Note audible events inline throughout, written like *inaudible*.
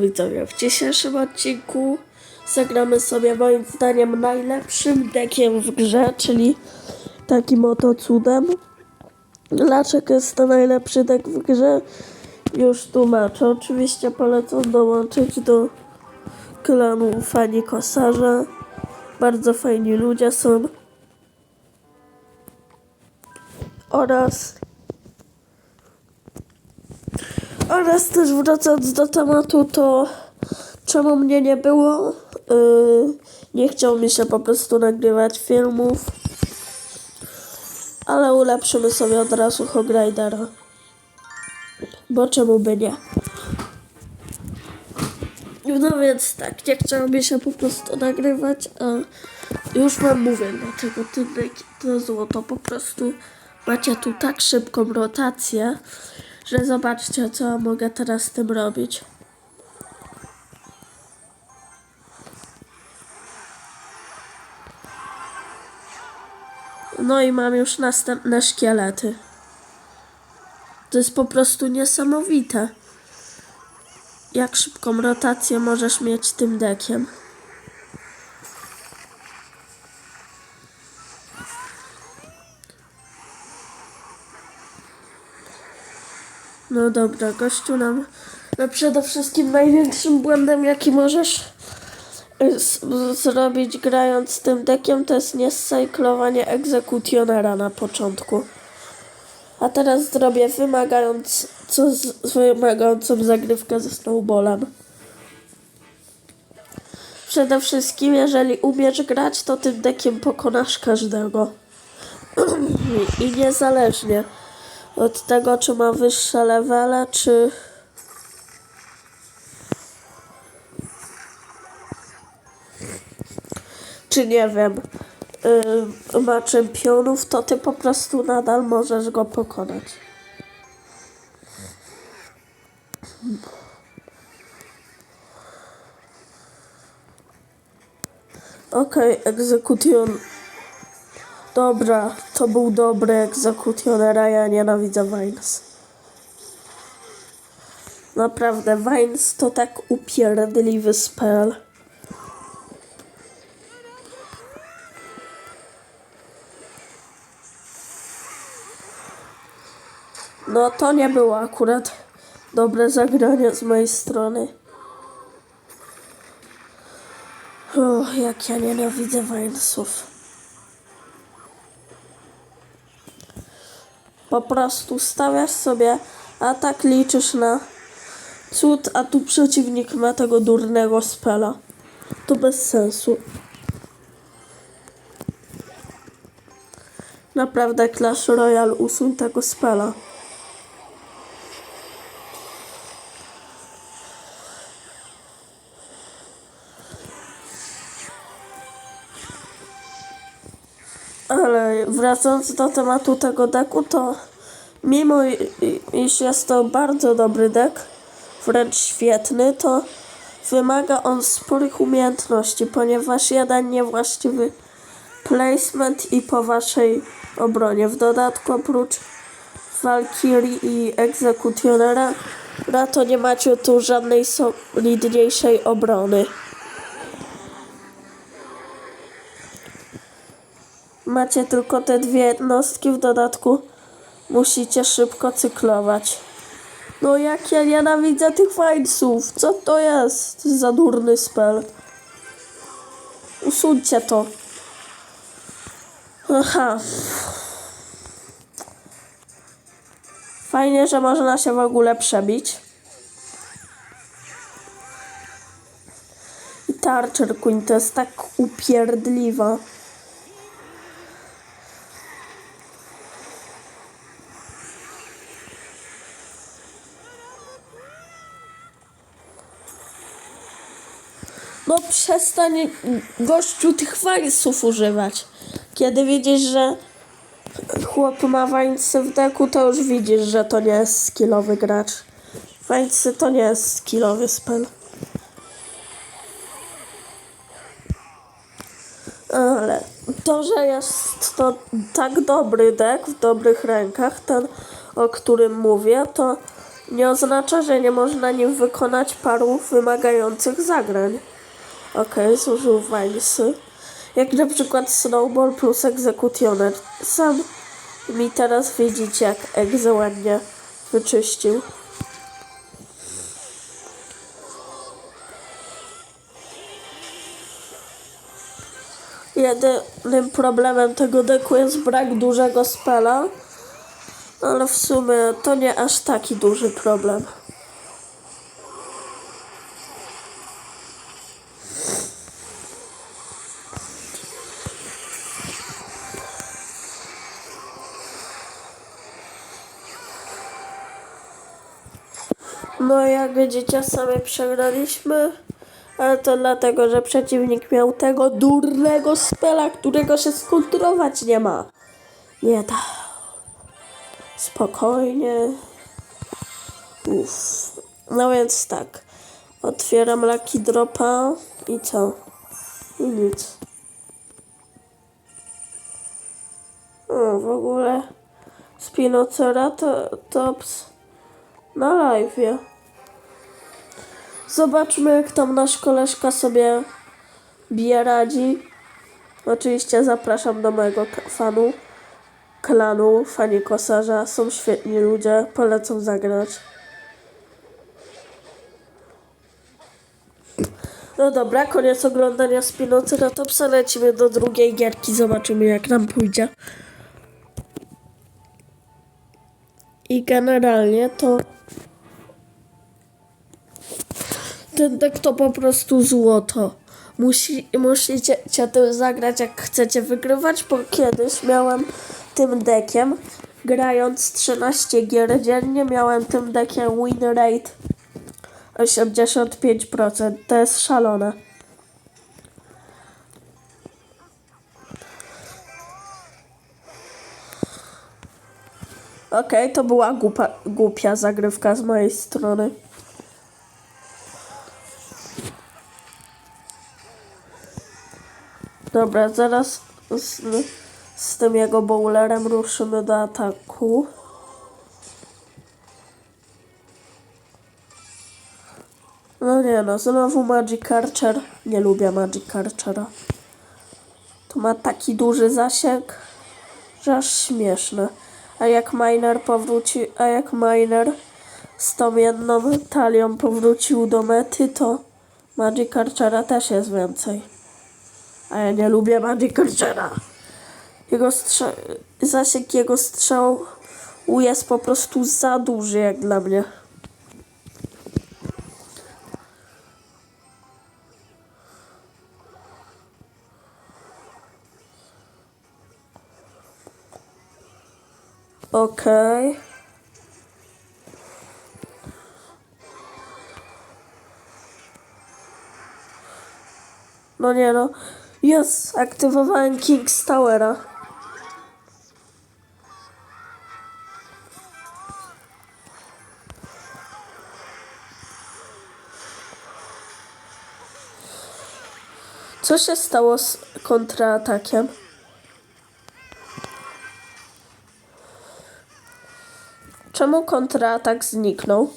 Widzowie, w dzisiejszym odcinku zagramy sobie moim zdaniem najlepszym dekiem w grze, czyli takim oto cudem. Dlaczego jest to najlepszy dek w grze? Już tłumaczę. Oczywiście polecam dołączyć do klanu fani kosarza. Bardzo fajni ludzie są. Oraz Oraz też wracając do tematu, to czemu mnie nie było? Yy, nie chciał mi się po prostu nagrywać filmów. Ale ulepszymy sobie od razu Hogridera. Bo czemu by nie? No więc tak, nie chciało mi się po prostu nagrywać, a już wam mówię, dlaczego tymek to złoto po prostu macie tu tak szybką rotację, że zobaczcie, co mogę teraz z tym robić. No i mam już następne szkielety. To jest po prostu niesamowite. Jak szybką rotację możesz mieć tym dekiem. No dobra, gościu nam no przede wszystkim największym błędem, jaki możesz y, zrobić grając tym dekiem, to jest niesajklowanie egzekutionera na początku. A teraz zrobię wymagając, co z wymagającą zagrywkę ze snowballem. Przede wszystkim, jeżeli umiesz grać, to tym dekiem pokonasz każdego. *clears throat* I niezależnie od tego, czy ma wyższe levele, czy... Czy nie wiem, yy, ma czempionów, to ty po prostu nadal możesz go pokonać. Okej, okay, egzekution. Dobra, to był dobry egzekutioner, a ja nienawidzę Vines. Naprawdę, Vines to tak upierdliwy spell. No to nie było akurat dobre zagranie z mojej strony. O, jak ja nienawidzę Vinesów. Po prostu stawiasz sobie atak, liczysz na cud, a tu przeciwnik ma tego durnego spela. To bez sensu. Naprawdę Clash Royale usuń tego spela. Wracając do tematu tego deku, to mimo iż jest to bardzo dobry dek, wręcz świetny, to wymaga on sporych umiejętności, ponieważ jeden niewłaściwy placement i po waszej obronie. W dodatku oprócz Valkyrie i Egzekutionera, na to nie macie tu żadnej solidniejszej obrony. Macie tylko te dwie jednostki, w dodatku musicie szybko cyklować. No jak ja nienawidzę tych fajców, co to jest za durny spell? Usuńcie to. Aha. Fajnie, że można się w ogóle przebić. I Tarcher Queen to jest tak upierdliwa. Przestań gościu tych wańców używać. Kiedy widzisz, że chłop ma wańce w deku, to już widzisz, że to nie jest skillowy gracz. Wańcy to nie jest skillowy spell. Ale to, że jest to tak dobry dek w dobrych rękach, ten o którym mówię, to nie oznacza, że nie można nim wykonać paru wymagających zagrań. Okej, zużył Wilesy. Jak na przykład Snowball plus Executioner. Sam mi teraz widzicie, jak Exe ładnie wyczyścił. Jedynym problemem tego deku jest brak dużego spela, ale w sumie to nie aż taki duży problem. No jak widzicie sami przegraliśmy, ale to dlatego, że przeciwnik miał tego durnego spela, którego się skontrować nie ma. Nie da. Spokojnie. Uff. No więc tak. Otwieram Lucky Dropa i co? I nic. O, w ogóle Spinoceratops na live'ie. Zobaczmy, jak tam nasz koleżka sobie bije radzi. Oczywiście zapraszam do mojego fanu, klanu, fani kosarza. Są świetni ludzie, polecam zagrać. No dobra, koniec oglądania Spinoceratopsa. Lecimy do drugiej gierki, zobaczymy jak nam pójdzie. I generalnie to ten deck to po prostu złoto. Musi, musicie tym zagrać, jak chcecie wygrywać, bo kiedyś miałem tym deckiem, grając 13 gier dziennie, miałem tym deckiem win rate 85%. To jest szalone. Okej, to była głupa, głupia zagrywka z mojej strony. Dobra, zaraz z, z tym jego bowlerem ruszymy do ataku. No nie no, znowu Magic Archer. Nie lubię Magic Archera. Tu ma taki duży zasięg, że aż śmieszne. A jak Miner powróci, a jak Miner z tą jedną talią powrócił do mety, to Magic Archera też jest więcej. A ja nie lubię Magic Archera. Jego strzał, zasięg jego strzału jest po prostu za duży jak dla mnie. Okej. No Jest, aktywowałem King's Towera. Co się stało z kontratakiem? Czemu kontratak zniknął?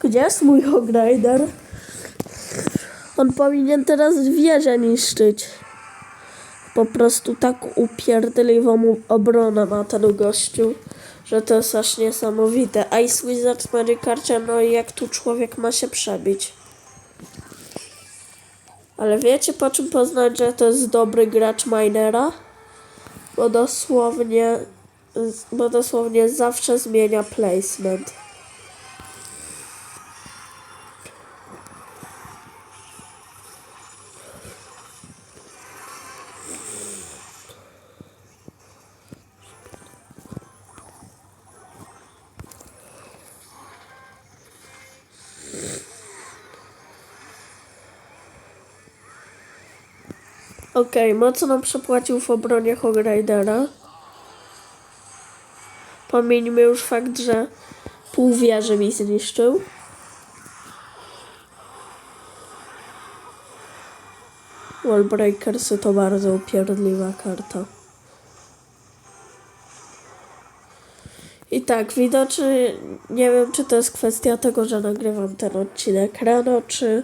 Gdzie jest mój Hogrider? On powinien teraz wieżę niszczyć. Po prostu tak upierdliwą obronę ma ten gościu, że to jest aż niesamowite. Ice Wizard Magic Archer, no i jak tu człowiek ma się przebić? Ale wiecie po czym poznać, że to jest dobry gracz minera? Bo dosłownie, bo dosłownie zawsze zmienia placement. Okej, mocno przepłacił w obronie Hogridera. Pomieńmy już fakt, że pół wieży mi zniszczył. Wallbreakersy to bardzo upierdliwa karta. I Tak, widocznie nie wiem, czy to jest kwestia tego, że nagrywam ten odcinek rano, czy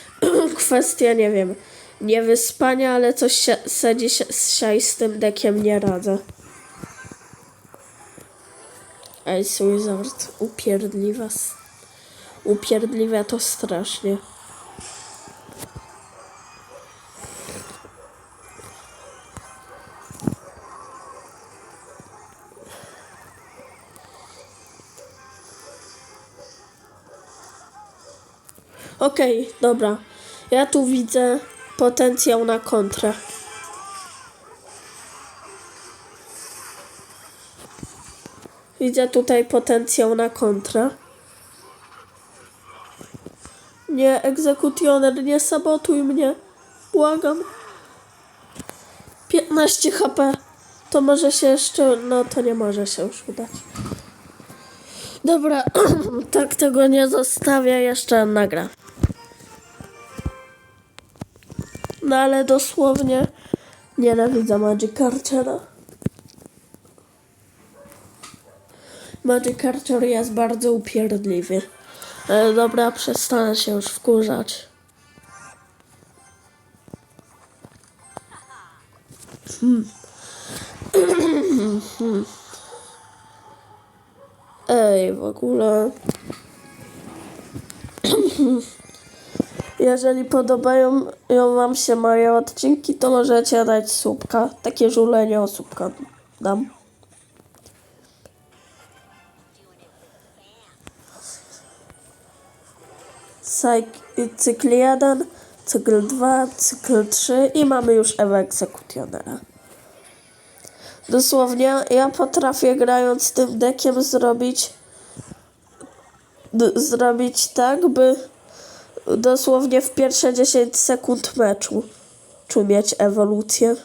*clears throat* kwestia, nie wiem, niewyspania, ale coś se dzisiaj z tym dekiem nie radzę. Ice Wizard upierdliwa. Upierdliwia to strasznie. Okej, dobra. Ja tu widzę potencjał na kontrę. Widzę tutaj potencjał na kontrę. Nie, egzekutioner, nie sabotuj mnie. Błagam. 15 HP. To może się jeszcze... No, to nie może się już udać. Dobra, *clears throat* tak tego nie zostawię, jeszcze nagra. No ale dosłownie nienawidzę Magic Archera. Magic Archer jest bardzo upierdliwy. Ale dobra, przestanę się już wkurzać. Hmm. Ej, w ogóle. Jeżeli podobają ją Wam się moje odcinki, to możecie dać słupka. Takie żulenie o słupka dam. Cyk- Cykl 1, cykl 2, cykl 3 i mamy już Ewę Egzekutionera. Dosłownie ja potrafię grając tym dekiem zrobić zrobić tak, by dosłownie w pierwsze 10 sekund meczu czu mieć ewolucję.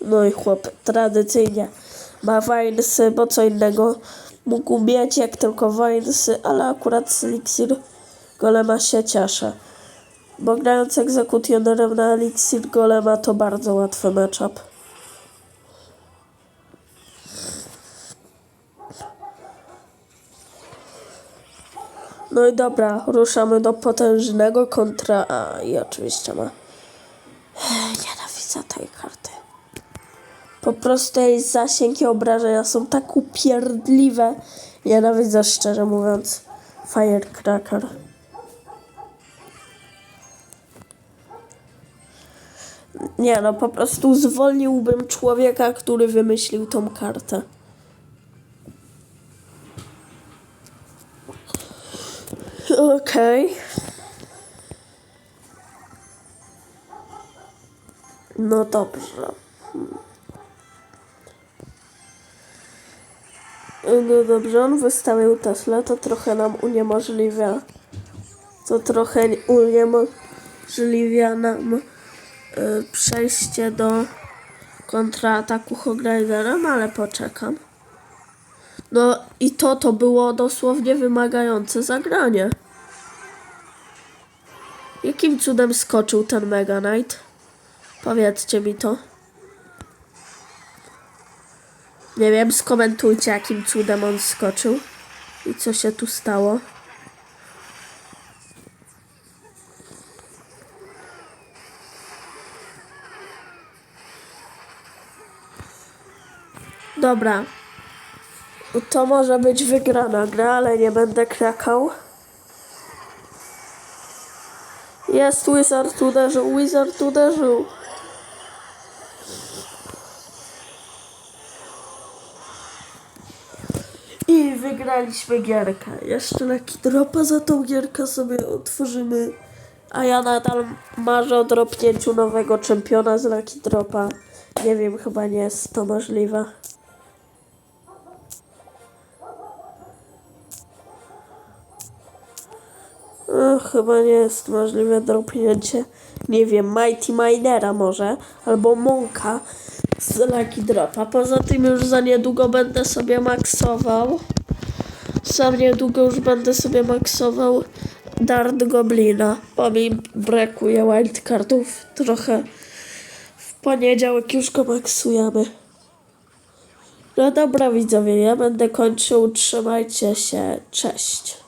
No i chłop tradycyjnie ma Winesy, bo co innego mógł mieć jak tylko Winesy, ale akurat z Elixir Golema się cieszę. Bo grając egzekutionerem na Elixir Golema to bardzo łatwy matchup. No i dobra, ruszamy do potężnego kontra. A i oczywiście ma. Nienawidzę tej karty. Po prostu jej zasięg i obrażenia są tak upierdliwe. Nienawidzę szczerze mówiąc. Firecracker. Nie no, po prostu zwolniłbym człowieka, który wymyślił tą kartę. Okej. No dobrze. No dobrze, on wystawił Tesla, to trochę nam uniemożliwia. To trochę uniemożliwia nam y, przejście do kontrataku Hogriderem, ale poczekam. No i to to było dosłownie wymagające zagranie. Cudem skoczył ten Mega Knight? Powiedzcie mi to. Nie wiem, skomentujcie jakim cudem on skoczył i co się tu stało. Dobra. To może być wygrana gra, ale nie będę krakał. Jest Wizard uderzył, Wizard uderzył. I wygraliśmy gierkę. Jeszcze leki dropa za tą gierkę sobie otworzymy. A ja nadal marzę o dropnięciu nowego czempiona z leki dropa. Nie wiem, chyba nie jest to możliwe. E, chyba nie jest możliwe dropnięcie. Nie wiem, Mighty Minera może, albo Monka z Lucky Dropa. Poza tym już za niedługo będę sobie maksował. Za niedługo już będę sobie maksował Dart Goblina, bo mi brakuje wildcardów trochę. W poniedziałek już go maksujemy. No dobra widzowie, ja będę kończył, trzymajcie się, cześć.